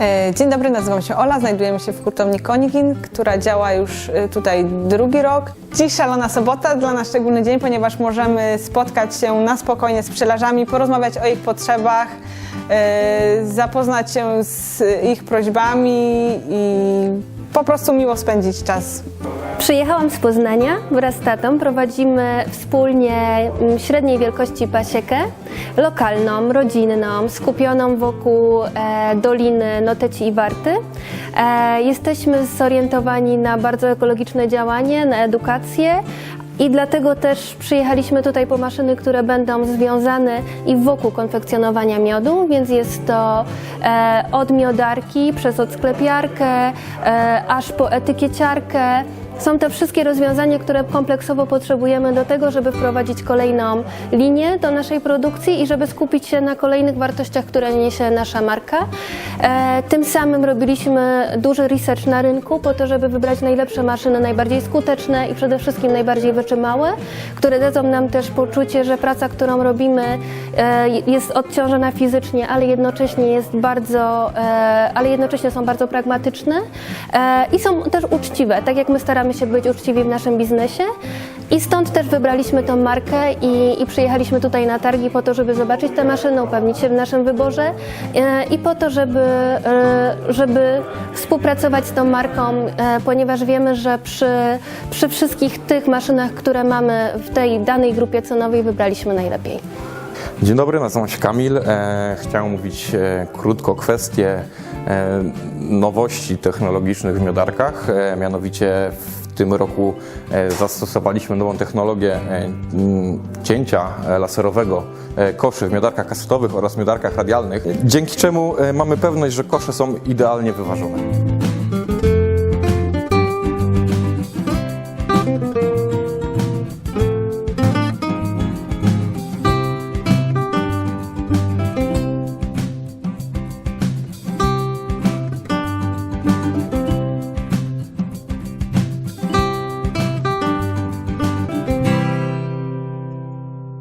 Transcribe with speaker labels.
Speaker 1: E, Dzień dobry, nazywam się Ola, znajdujemy się w hurtowni Konigin, która działa już e, tutaj drugi rok. Dziś szalona sobota, dla nas szczególny dzień, ponieważ możemy spotkać się na spokojnie z pszczelarzami, porozmawiać o ich potrzebach, e, zapoznać się z ich prośbami i po prostu miło spędzić czas
Speaker 2: Przyjechałam z Poznania wraz z tatą. Prowadzimy wspólnie mm, średniej wielkości pasiekę, lokalną, rodzinną, skupioną wokół e, Doliny Noteci i Warty. E, jesteśmy zorientowani na bardzo ekologiczne działanie, na edukację. I dlatego też przyjechaliśmy tutaj po maszyny, które będą związane i wokół konfekcjonowania miodu, więc jest to e, od miodarki przez odsklepiarkę, e, aż po etykieciarkę. Są to wszystkie rozwiązania, które kompleksowo potrzebujemy do tego, żeby wprowadzić kolejną linię do naszej produkcji i żeby skupić się na kolejnych wartościach, które niesie nasza marka. E, tym samym robiliśmy duży research na rynku po to, żeby wybrać najlepsze maszyny, najbardziej skuteczne i przede wszystkim najbardziej wyczymałe, które dadzą nam też poczucie, że praca, którą robimy e, jest odciążona fizycznie, ale jednocześnie jest bardzo, e, ale jednocześnie są bardzo pragmatyczne i są też uczciwe, tak jak my staramy się być uczciwi w naszym biznesie. I stąd też wybraliśmy tą markę i, i przyjechaliśmy tutaj na targi po to, żeby zobaczyć te maszyny, upewnić się w naszym wyborze e, i po to, żeby, e, żeby współpracować z tą marką, e, ponieważ wiemy, że przy, przy wszystkich tych maszynach, które mamy w tej danej grupie cenowej, wybraliśmy najlepiej.
Speaker 3: Dzień dobry, nazywam się Kamil. Chciałem mówić krótko kwestie e, nowości technologicznych w miodarkach. Mianowicie w tym roku e, zastosowaliśmy nową technologię e, cięcia e, laserowego koszy w miodarkach kasetowych oraz miodarkach radialnych, dzięki czemu mamy pewność, że kosze są idealnie wyważone.